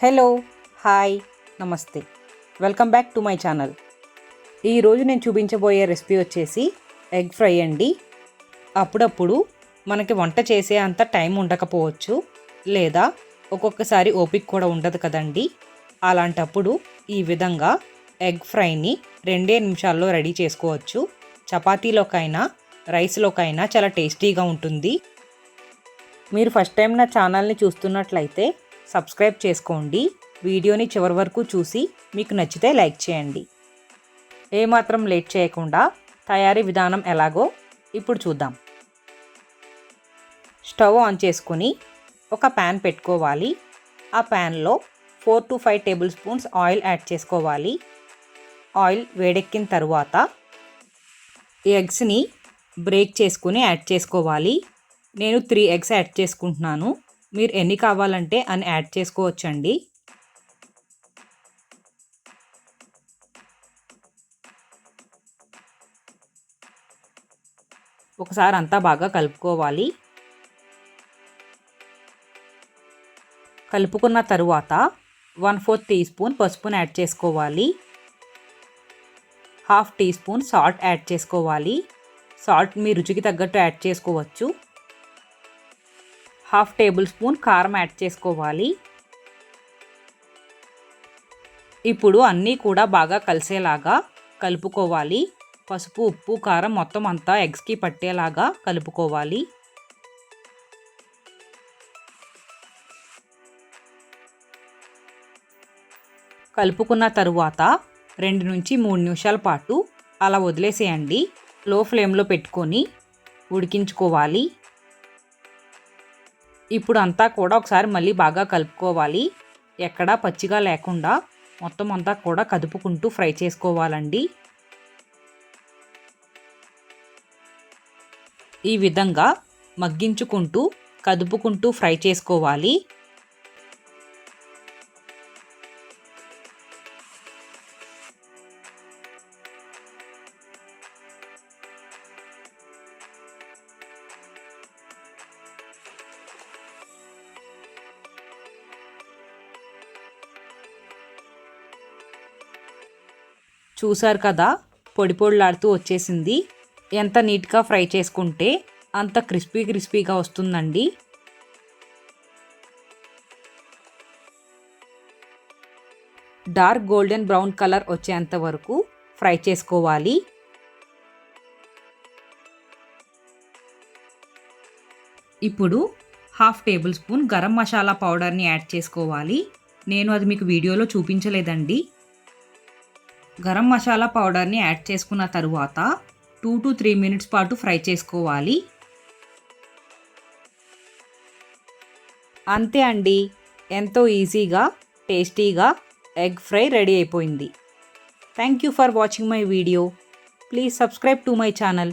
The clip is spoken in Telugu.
హలో హాయ్ నమస్తే. Welcome back to my channel. ఈరోజు నేను చూపించబోయే రెసిపీ వచ్చేసి ఎగ్ ఫ్రై అండి. అప్పుడప్పుడు మనకి వంట చేసే అంత టైం ఉండకపోవచ్చు లేదా ఒక్కొక్కసారి ఓపిక కూడా ఉండదు కదండి. అలాంటప్పుడు ఈ విధంగా ఎగ్ ఫ్రైని రెండే నిమిషాల్లో రెడీ చేసుకోవచ్చు. చపాతీలోకైనా రైస్లోకైనా చాలా టేస్టీగా ఉంటుంది. మీరు ఫస్ట్ టైం నా ఛానల్ని చూస్తున్నట్లయితే సబ్స్క్రైబ్ చేసుకోండి. వీడియోని చివరి వరకు చూసి మీకు నచ్చితే లైక్ చేయండి. ఏమాత్రం లేట్ చేయకుండా తయారీ విధానం ఎలాగో ఇప్పుడు చూద్దాం. స్టవ్ ఆన్ చేసుకుని ఒక ప్యాన్ పెట్టుకోవాలి. ఆ ప్యాన్లో four to five tablespoons oil add చేసుకోవాలి. ఆయిల్ వేడెక్కిన తరువాత ఈ ఎగ్స్ని బ్రేక్ చేసుకుని యాడ్ చేసుకోవాలి. నేను త్రీ ఎగ్స్ యాడ్ చేసుకుంటున్నాను. మీరు ఎన్ని కావాలంటే అని యాడ్ చేసుకోవచ్చండి. ఒకసారి అంతా బాగా కలుపుకోవాలి. కలుపుకున్న తరువాత వన్ ఫోర్త్ టీ స్పూన్ పసుపుని యాడ్ చేసుకోవాలి. Half teaspoon salt add చేసుకోవాలి. సాల్ట్ మీ రుచికి తగ్గట్టు యాడ్ చేసుకోవచ్చు. హాఫ్ టేబుల్ స్పూన్ కారం యాడ్ చేసుకోవాలి. ఇప్పుడు అన్నీ కూడా బాగా కలిసేలాగా కలుపుకోవాలి. పసుపు ఉప్పు కారం మొత్తం అంతా ఎగ్స్కి పట్టేలాగా కలుపుకోవాలి. కలుపుకున్న తరువాత రెండు నుంచి మూడు నిమిషాల పాటు అలా వదిలేసేయండి. లో ఫ్లేమ్లో పెట్టుకొని ఉడికించుకోవాలి. ఇప్పుడు అంతా కూడా ఒకసారి మళ్ళీ బాగా కలుపుకోవాలి. ఎక్కడా పచ్చిగా లేకుండా మొత్తం అంతా కూడా కదుపుకుంటూ ఫ్రై చేసుకోవాలండి. ఈ విధంగా మగ్గించుకుంటూ కదుపుకుంటూ ఫ్రై చేసుకోవాలి. చూసారు కదా? పొడి పొడిలాడుతూ వచ్చేసింది. ఎంత నీట్గా ఫ్రై చేసుకుంటే అంత క్రిస్పీ క్రిస్పీగా వస్తుందండి. డార్క్ గోల్డెన్ బ్రౌన్ కలర్ వచ్చేంత వరకు ఫ్రై చేసుకోవాలి. ఇప్పుడు half tablespoon garam masala పౌడర్ని యాడ్ చేసుకోవాలి. నేను అది మీకు వీడియోలో చూపించలేదండి. గరం మసాలా పౌడర్ని యాడ్ చేసుకున్న తరువాత టూ టు త్రీ మినిట్స్ పాటు ఫ్రై చేసుకోవాలి. అంతే అండి. ఎంతో ఈజీగా టేస్టీగా ఎగ్ ఫ్రై రెడీ అయిపోయింది. Thank you for watching my video please subscribe to my channel